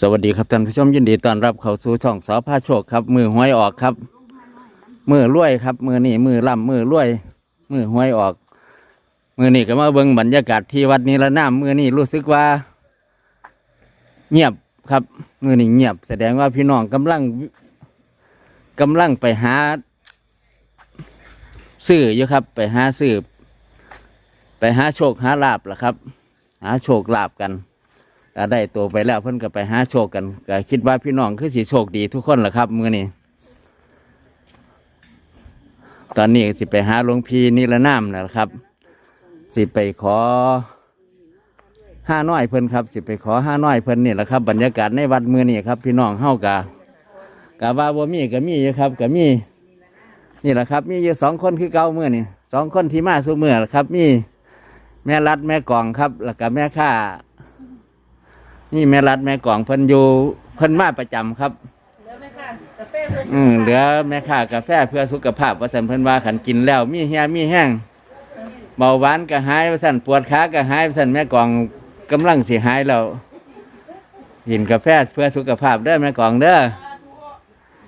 สวัสดีครับท่านผู้ชมยินดีต้อนรับเข้าสู่ช่องสอพาโชคครับ มือหวยออกครับ มือรวยครับ มือนี่มือล่ำมือรวย มือหวยออก มือนี่ก็มาเบิ่งบรรยากาศที่วัดนี้ละน้ำมือนี่รู้สึกว่า เงียบครับ มือนี่เงียบ แสดงว่าพี่น้องกำลังกำลังไปหาซื้ออยู่ครับ ไปหาซื้อไปหาโชคหาลาบล่ะครับ หาโชคลาบกัน ก็ได้ตัวไปแล้วเพิ่นก็ไปหาโชคกันก็คิดว่าพี่น้องคือสิโชคดีทุกคนแหละครับมื้อนี้ตอนนี้สิไปหาหลวงพี่นิรนามนะครับ สิไปขอห้าน้อยเพิ่นครับ สิไปขอห้าน้อยเพิ่นนี่แหละครับ บรรยากาศในวัดมื้อนี้ครับ พี่น้องเฮากะกะว่าบ่มีก็มีอยู่ครับก็มี นี่แหละครับ มีอยู่สองคนคือเก่ามื้อนี่สองคนที่มาสู่มื้อล่ะครับ มีแม่รัดแม่กองครับ แล้วก็แม่ข้า นี่แม่รัดแม่กล่องเพิ่นอยู่เพิ่นมาประจำครับ เหลือไหมคะกาแฟเพื่ออืมเหลือแม่ค้ากาแฟเพื่อสุขภาพว่าสันเพิ่นว่าขันกินแล้ว มีเหียมีแห้งเบาหวานก็หายว่าสันปวดขาก็หายว่าสันแม่กล่องกำลังสิหายแล้วกินกาแฟเพื่อสุขภาพเด้อแม่กล่องเด้อ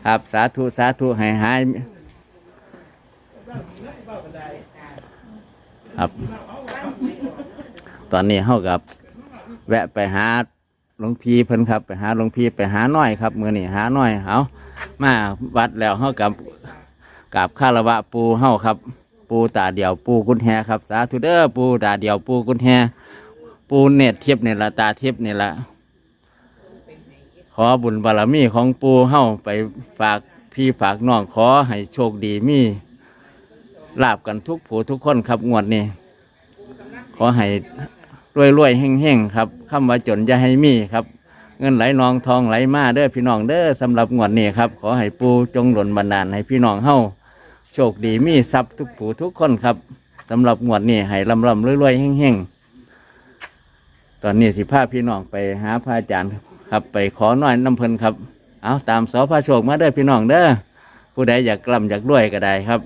ครับสาธุสาธุให้หายครับ ตอนนี้เฮากับ แวะไปหา หลวงพี่เพิ่นครับ ไปหาหลวงพี่ไปหาน้อยครับมือนี่หาน้อยเอามาวัดแล้วเฮากับกับคาระวะปูเฮาครับ ปูตาเดียวปูกุญแฮครับสาธุเด้อปูตาเดียวปูกุญแฮปูเน็ตเทียบเนี่ยละตาเทียบเนี่ยละขอบุญบารมีของปูเฮาไปฝากพี่ฝากน้องขอให้โชคดีมีลาบกันทุกผู้ทุกคนครับงวดนี้ขอให้ รวยรวยๆแห้งๆครับคำว่าจนจะให้มีครับ เงินไหลนองทองไหลมาเด้อพี่น้องเด้อสำหรับงวดนี้ครับ ขอให้ปูจงหล่นบันดาลให้พี่น้องเฮาโชคดีมีทรัพย์ทุกผู้ทุกคนครับสำหรับงวดนี้ให้ลำลำรวยรวยๆแห้งๆตอนนี้สิพาพี่น้องไปหาพระอาจารย์ครับไปขอหน่อยน้ำเพลินครับ เอาตามสอพระโชคมาเด้อพี่น้องเด้อผู้ใดอยากกล่ำอยากรวยก็ได้ครับ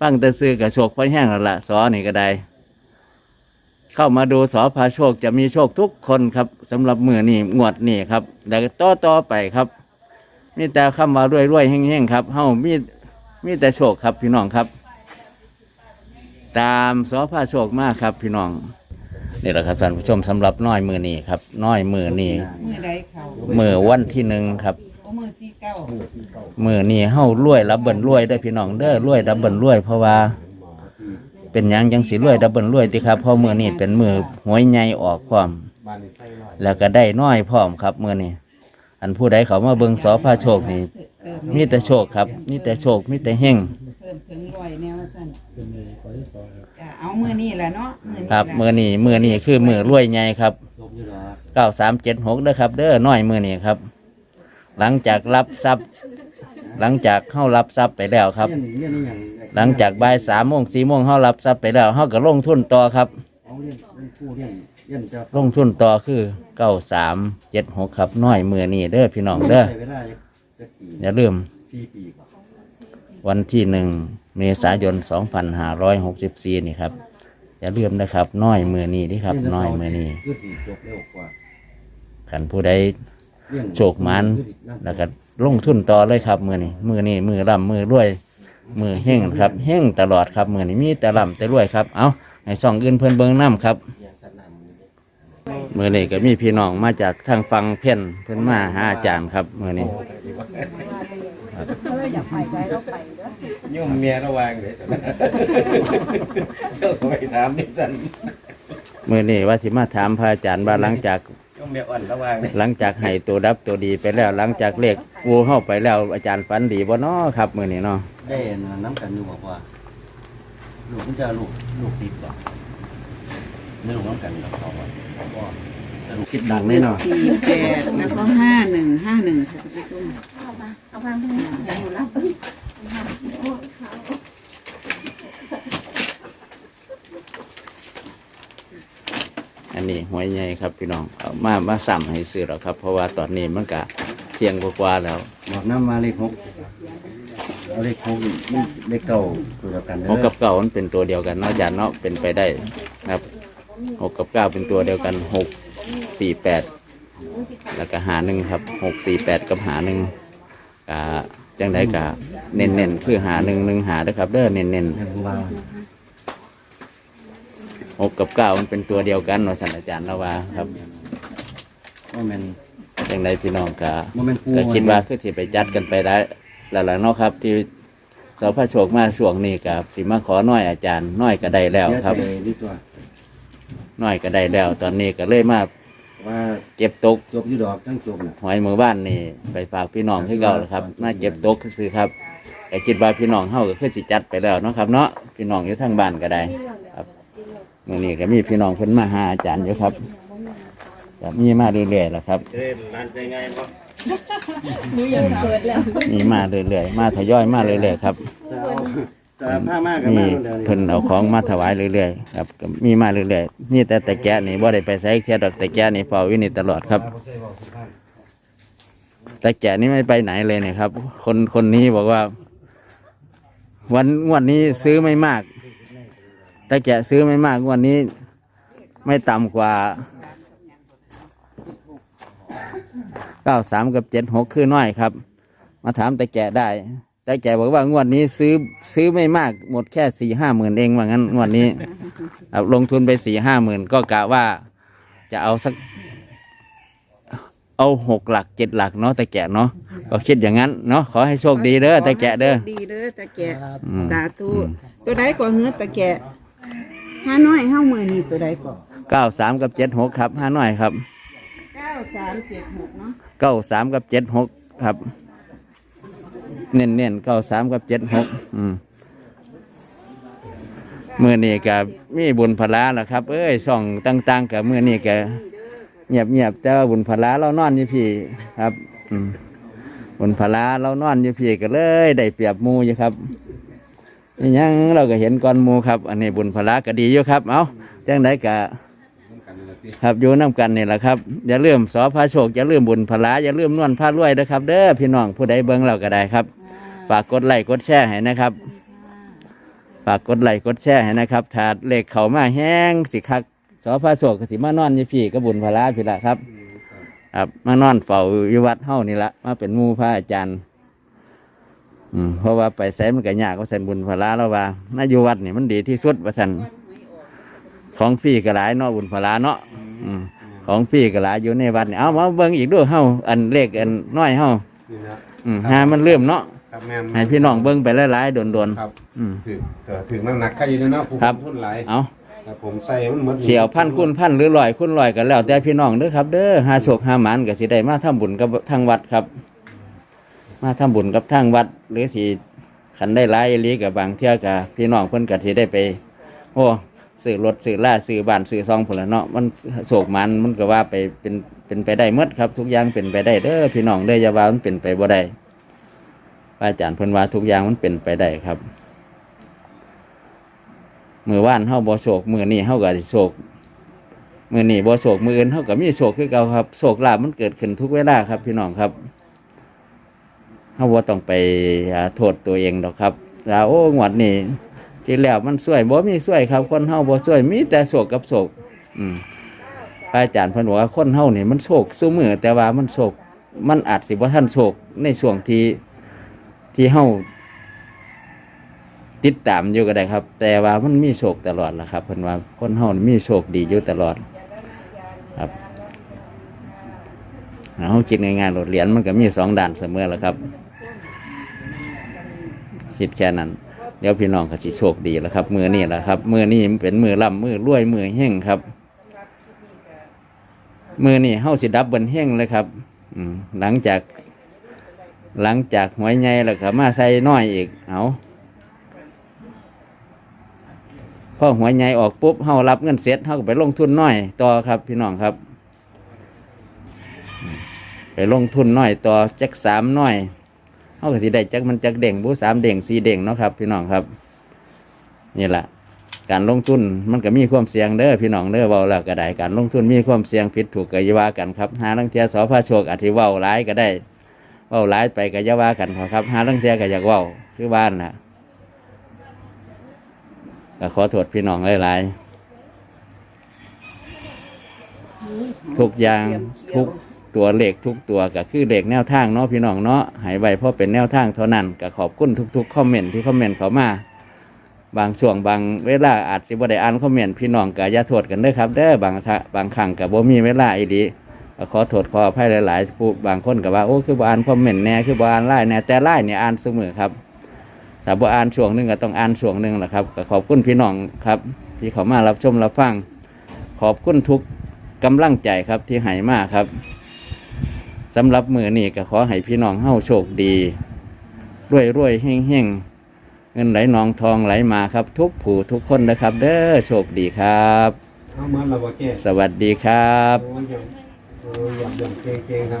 ฟังแต่ซื้อกับโชคพอแห้งแล้วละสอนี่ก็ได้ เข้ามาดูสอพาโชคจะมีโชคทุกคนครับสำหรับมือนี่งวดนี่ครับแล้วก็ต่อต่อไปครับมีแต่คำว่ารวยรวยๆแห้งๆครับเฮ้ามีมีแต่โชคครับพี่น้องครับ ตามสอพาโชคมากครับ พี่น้องนี่แหละครับท่านผู้ชมสำหรับน้อยมือนี่ครับน้อยมือนี่มือใดเขามือวันที่หนึ่งครับ โอ้มือซีเก้ามือนี่เฮ้ารวยรับเบิ่นรวยได้อพี่น้องเด้อรวยรับเบิ่นรวยเพราะว่า เป็นหยังจังสิรวยดับเบิลรวยติครับเพราะมือนี่เป็นมือหวยใหญ่ออกพร้อม แล้วก็ได้น้อยพร้อมครับมือนี่อันผู้ใดเขามาเบิ่งสอพาโชคนี่เพิ่มมีแต่โชคครับมีแต่โชคมีแต่เฮงเพิ่มถึงร้อยแนวว่าสั่นจะเอามือนี่แหละเนาะมือนี่ครับแหละมือนี่มือนี่คือมือรวยใหญ่ครับเก้าสามเจ็ดหกเด้อครับ เด้อน้อยมือนี่ครับ หลังจากรับทรัพย์ หลังจากเข้ารับทรัพย์ไปแล้วครับ หลังจากบ่ายสามโมงสี่โมงเข้ารับทรัพย์ไปแล้วเขาก็ลงทุนต่อครับ ลงทุนต่อคือเก้าสามเจ็ดหกครับน้อยมือนี่เด้อพี่น้องเด้อเวลาจะปีอย่าลืมสี่ปีกว่าวันที่หนึ่งเมษายนสองพันห้าร้อยหกสิบสี่นี่ครับอย่าลืมนะครับน้อยมือนี่นี่ครับน้อยมือนี่คือสี่จบเร็วกว่าขันผู้ใดเรื่องโชคมันแล้วก็ ลงทุนต่อเลยครับมือนี่มือนี่มือร่ำมือรวย มือเฮงครับเฮงตลอดครับมือนี่มีแต่ร่ำแต่รวยครับเอาให้ช่องอื่นเพิ่นเบิ่งน้ำครับมือนี่ก็มีพี่น้องมาจากทางฟังเพ่นเพิ่นมาหาอาจารย์ครับมือนี่ยุ่งเมียระวังเลยเจ้าไปถามนี่จันมือนี่ว่าสิมาถามพระอาจารย์ว่าหลังจาก ยุ่งเมียอ่อนระวังเลยหลังจากให้ตัวดับตัวดีไปแล้ว หลังจากเลขกูเข้าไปแล้วอาจารย์ฝันดีบ่น้อครับมือนี่เนาะได้น้ำกันอยู่บอกว่าลูกมันจะลูกลูกติดก่อนไม่ลูกน้ำกันกับเขาอะก็จะลูกคิดดังแน่นอนสี่แปดแล้วก็ห้าหนึ่งห้าหนึ่งค่ะท่านผู้ชมเอามาเอาวางตรงนี้อย่าอยู่รับ อันนี้หวยใหญ่ครับพี่น้องเอามามาสั่ให้ซื้อแล้วครับ เพราะว่าตอนนี้มันก็เที่ยงกว่าๆแล้วบอกน้ำมาเลขหกเอาเลขหกนี่มันเลขเก่าตัวเดียวกันเด้หกกับเก้ามันเป็นตัวเดียวกันเนาะอาจารย์เนาะเป็นไปได้นะครับหกกับเก้าเป็นตัวเดียวกันหกสี่แปดแล้วก็หาหนึ่งครับหกสี่แปดกับหาหนึ่งกะจังไดกะเน้นเน้นๆคือหาหนึ่งหนึ่งหาเด้อครับ เด้อเน้นเน้นแม่นผู้ว่าๆ หกกับเก้ามันเป็นตัวเดียวกันเนาะสันอาจารย์เราว่าครับว่าแม่นจังไดพี่น้องกะว่าแม่นผู้ก็คิดว่าคือสิไปจัดกันไปได้แล้วล่ะเนาะครับ ที่สพระโชคมาช่วงนี้กับสิมาขอน้อยอาจารย์น้อยก็ได้แล้วครับเสียใจนี่ตัวน้อยก็ได้แล้ว ตอนนี้ก็เลยมาว่าเก็บตกจบอยู่ดอกทั้งจบน่ะหอยมือบ้านนี่ไปฝากพี่น้องให้เก่าแล้วครับมาเก็บตกซื้อครับแต่คิดว่าพี่น้องเฮาก็คือสิจัดไปแล้วเนาะครับ เนาะพี่น้องอยู่ทางบ้านก็ได้ ครับ มื้อนี้ก็มีพี่น้องเพิ่นมาหาอาจารย์อยู่ครับก็มีมาเรื่อยๆแล้วครับหนูยังเปิดแล้วมีมาเรื่อยๆ มาทยอยมาเรื่อยๆครับแต่เอาแต่ผ้ามากกันมีมากเดี๋ยวนี้เพิ่นเอาของมาถวายเรื่อยๆครับก็มีมาเรื่อยๆนี่แต่แต่แกะนี่บ่ได้ไปใช้เทียดอกแต่แกะนี่เฝ้าอยู่นี่ตลอดครับ แต่แกะนี่ไม่ไปไหนเลยเนี่ยครับ คนคนนี้บอกว่า วันงวดนี้ซื้อไม่มาก แต่แกะซื้อไม่มากงวดนี้ ไม่ต่ำกว่าเก้าสามกับเจ็ดหกคือน้อยครับ มาถามแต่แกะได้ แต่แกะบอกว่างวดนี้ซื้อซื้อไม่มากหมดแค่สี่ห้าหมื่นเองว่างั้นงวดนี้ครับลงทุนไปสี่ห้าหมื่นก็กะว่าจะเอาสัก เอาหกหลักเจ็ดหลักเนาะแต่แกะเนาะก็คิดอย่างนั้นเนาะขอให้โชคดีเด้อแต่แกะเด้อ ขให้โชคดีเด้อตะแกะ อืม สาธุ ตัวใดก็เฮือตะแกะ ห้าน้อยห้ามือนี่ตัวใดก็เก้าสามกับเจ็ดหกครับห้าน้อยครับเก้าสามเจ็ดหกเนาะเก้าสามกับเจ็ดหกครับ เน้นเน้นเก้าสามกับเจ็ดหกอืมมือนี่กับมีบุญพลาแหละครับ เอ้ยช่องต่าง ๆกับมือนี่กับเงียบเงียบๆแต่ว่าบุญพลาเรานอนอยู่พี่ครับ อืมบุญพลาเรานอนอยู่พี่ก็เลย ได้เปรียบหมูอยู่ครับ อีหยังเราก็เห็นก่อนหมูครับ อันนี้บุญพลาก็ดีอยู่ครับ เอาจังไดกะครับอยู่น้ำกันนี่แหละครับอย่าลืมสอพาโชคอย่าลืมบุญพลาอย่าลืมนวลพารวยนะครับ เด้อพี่น้องผู้ใดเบิ่งเราก็ได้ครับ ฝากกดไลค์กดแชร์ให้นะครับ ฝากกดไลค์กดแชร์ให้นะครับถาดเลขเขามาแห้งสิคักสอพาโชคก็สิมานอนอยู่พี่ก็บุญพลาพี่ละครับ ครับมานอนเฝ้าอยู่วัดเฮานี่ละมาเป็นหมู่พระอาจารย์ อืมเพราะว่าไปใส่มันก็ยากว่าสันบุญพลาแล้วว่าน่าอยู่วัดนี่มันดีที่สุดว่าสันของพี่ก็หลายเนาะบุญพลาเนาะอืมของพี่ก็หลายอยู่ในวัดนี่เอามาเบิ่งอีกด้วยเฮาอันเลขอันน้อยเฮานี่นะอืมหามันเริ่มเนาะครับแม่นให้พี่น้องเบิ่งไปหลายๆโดนครับๆอืมถึงเออถึงน้ำหนักใครอยู่นะผู้ครับ ทุนหลายเอาครับผมใส่มันหมดเสี่ยวพันคุณพันหรือลอยคุณลอยกันแล้วแต่พี่น้องเด้อครับ เด้อหาโชคหาหมานก็สิได้มาทำบุญกับทางวัดครับ มาทำบุญกับทางวัด หรือสิขันได้หลายอลีกับบางเที่ยกับพี่น้องเพิ่นก็สิได้ไปโอ้ซื้อรถซื้อล่าซื้อบ้านซื้อซองพุ่นละเนาะมันโศกมันมันก็ว่าไปเป็นเป็นไปได้หมดครับ ทุกอย่างเป็นไปได้เด้อพี่น้องเด้อยาว่ามันเป็นไปบ่ได้พระอาจารย์เพิ่นว่าทุกอย่างมันเป็นไปได้ครับมือว่านเฮาบ่โศกมือนี้เฮาก็สิโศกมือนี้บ่โศกมืออื่นเฮาก็มีโศกคือเก่าครับโศกลาภมันเกิดขึ้นทุกเวลาครับ พี่น้องครับ เฮาบ่ต้องไปโทษตัวเองดอกครับแล้วโอ้งวดนี้ที่แล้วมันสวยบ่มีสวยครับ คนเฮาบ่สวยมีแต่โศกกับโศกอืมพระอาจารย์เพิ่นบอกว่าคนเฮานี่มันโศกซุมือแต่ว่ามันโศก มันอาจสิบ่ทันโศกในช่วงที่ที่เฮาติดตามอยู่ก็ได้ครับ แต่ว่ามันมีโศกตลอดล่ะครับเพิ่นว่าคนเฮานี่มีโศกดีอยู่ตลอด ครับเฮาคิดง่ายๆโหลดเหรียญมันก็มีสองด้านเสมอล่ะครับ คิดแค่นั้น เดี๋ยวพี่น้องก็สิโชคดีแล้วครับ มือนี่แหละครับ มือนี่มันเป็นมือล่ำมือรวยมือเฮงครับ มือนี่เฮาสิดับเบินเฮงเลยครับ อืมหลังจาก หลังจากหวยใหญ่แล้วก็มาใส่น้อยอีกเอาพอหวยใหญ่ออกปุ๊บเฮารับเงินเสร็จเฮาก็ไปลงทุนน้อยต่อครับ พี่น้องครับ ไปลงทุนน้อยต่อจักสามน้อย เขาก็สิได้จักมันจักเด่งบูสามเด่งสี่เด่งเนาะครับ พี่น้องครับนี่แหละการลงทุนมันก็มีความเสี่ยงเด้อพี่น้องเด้อเว้าแล้วก็ได้การลงทุนมีความเสี่ยงผิดถูกก็อย่าว่ากันครับหาลังเทียสอพระโชคอธิเว้าร้ายก็ได้เว้าร้ายไปก็อย่าว่ากันพอครับหาลังเทียก็อยากเว้าคือบ้านนะก็ขอโทษพี่น้องหลายๆทุกอย่างทุก ตัวเลขทุกตัวก็คือเลขแนวทางเนาะพี่น้องเนาะหายไวเพราะเป็นแนวทางเท่านั้นก็ขอบคุณทุกๆคอมเมนต์ที่คอมเมนต์เขามาบางช่วงบางเวลาอาจสิบ่ได้อ่านคอมเมนต์พี่น้องก็อย่าโทษกันเด้อครับเด้อบางทบางครั้งก็บ่มีเวลาอีดีขอโทษขออภัยหลายๆผู้บางคนก็ว่าโอ้คือบ่อ่านคอมเมนต์แน่คือบ่อ่านไลน์แน่แต่ไลน์เนี่ยอ่านเสมอครับแต่บ่อ่านช่วงหนึงก็ต้องอ่านช่วงหนึงแหละครับก็ขอบคุณพี่น้องครับที่เขามารับชมรับฟังขอบคุณทุกกำลังใจครับที่ให้มาครับ สำหรับมือนี้ก็ขอให้พี่น้องเฮาโชคดีรวยรวยๆเฮงเฮงๆเงินไหลนองทองไหลมาครับ ทุกผู้ทุกคนนะครับ เด้อโชคดีครับ เอาเหมือนเราบ่แก้สวัสดีครับ โอ้ยยังโอ้ยยังยังเก่งๆครับ